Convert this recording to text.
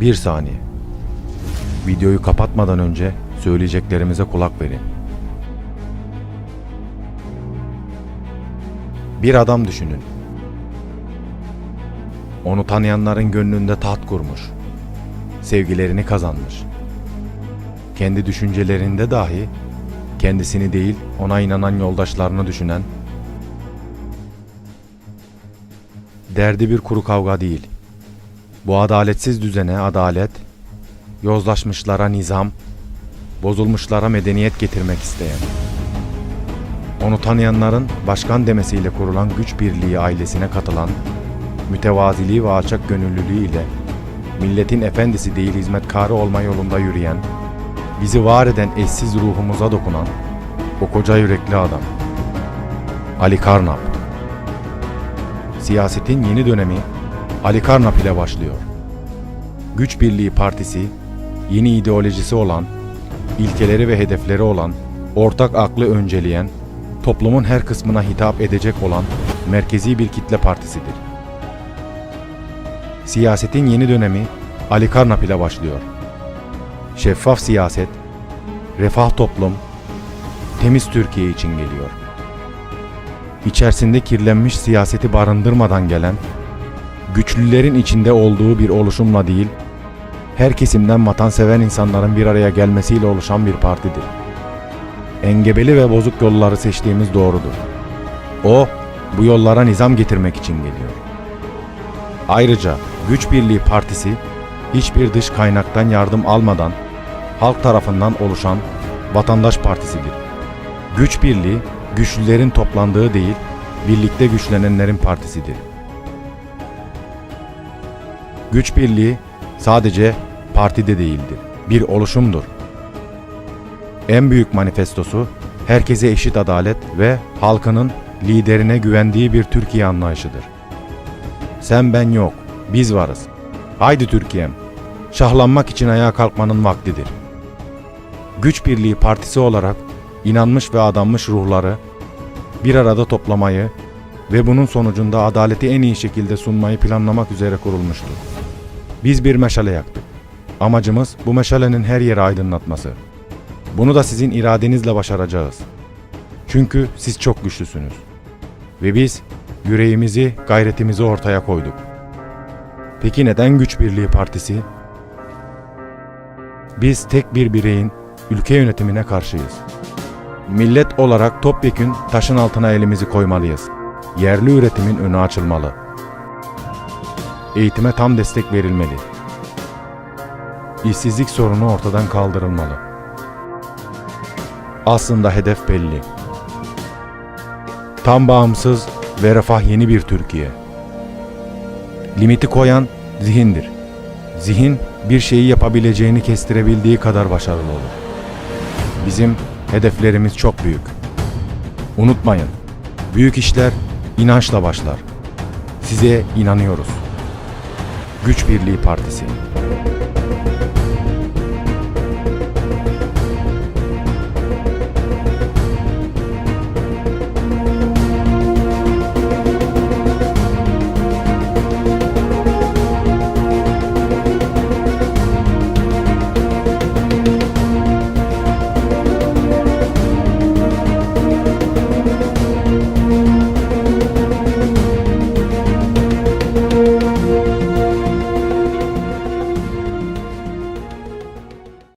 Bir saniye. Videoyu kapatmadan önce söyleyeceklerimize kulak verin. Bir adam düşünün. Onu tanıyanların gönlünde taht kurmuş. Sevgilerini kazanmış. Kendi düşüncelerinde dahi kendisini değil ona inanan yoldaşlarını düşünen derdi bir kuru kavga değil. Bu adaletsiz düzene adalet, yozlaşmışlara nizam, bozulmuşlara medeniyet getirmek isteyen. Onu tanıyanların başkan demesiyle kurulan güç birliği ailesine katılan, mütevaziliği ve alçak gönüllülüğü ile milletin efendisi değil hizmetkarı olma yolunda yürüyen, bizi var eden eşsiz ruhumuza dokunan o koca yürekli adam. Ali Karnap. Siyasetin yeni dönemi Ali Karnap ile başlıyor. Güç Birliği Partisi, yeni ideolojisi olan, ilkeleri ve hedefleri olan, ortak aklı önceleyen, toplumun her kısmına hitap edecek olan merkezi bir kitle partisidir. Siyasetin yeni dönemi Ali Karnap ile başlıyor. Şeffaf siyaset, refah toplum, temiz Türkiye için geliyor. İçerisinde kirlenmiş siyaseti barındırmadan gelen, güçlülerin içinde olduğu bir oluşumla değil, her kesimden vatanseven insanların bir araya gelmesiyle oluşan bir partidir. Engebeli ve bozuk yolları seçtiğimiz doğrudur. O, bu yollara nizam getirmek için geliyor. Ayrıca Güç Birliği Partisi, hiçbir dış kaynaktan yardım almadan, halk tarafından oluşan vatandaş partisidir. Güç Birliği, güçlülerin toplandığı değil, birlikte güçlenenlerin partisidir. Güç birliği sadece partide değildir, bir oluşumdur. En büyük manifestosu herkese eşit adalet ve halkının liderine güvendiği bir Türkiye anlayışıdır. Sen ben yok, biz varız. Haydi Türkiye'm, şahlanmak için ayağa kalkmanın vaktidir. Güç Birliği Partisi olarak inanmış ve adanmış ruhları bir arada toplamayı ve bunun sonucunda adaleti en iyi şekilde sunmayı planlamak üzere kurulmuştur. Biz bir meşale yaktık. Amacımız bu meşalenin her yeri aydınlatması. Bunu da sizin iradenizle başaracağız. Çünkü siz çok güçlüsünüz. Ve biz yüreğimizi, gayretimizi ortaya koyduk. Peki neden Güç Birliği Partisi? Biz tek bir bireyin ülke yönetimine karşıyız. Millet olarak topyekün taşın altına elimizi koymalıyız. Yerli üretimin önü açılmalı. Eğitime tam destek verilmeli. İşsizlik sorunu ortadan kaldırılmalı. Aslında hedef belli. Tam bağımsız ve refah yeni bir Türkiye. Limiti koyan zihindir. Zihin bir şeyi yapabileceğini kestirebildiği kadar başarılı olur. Bizim hedeflerimiz çok büyük. Unutmayın, büyük işler inançla başlar. Size inanıyoruz. Güç Birliği Partisi.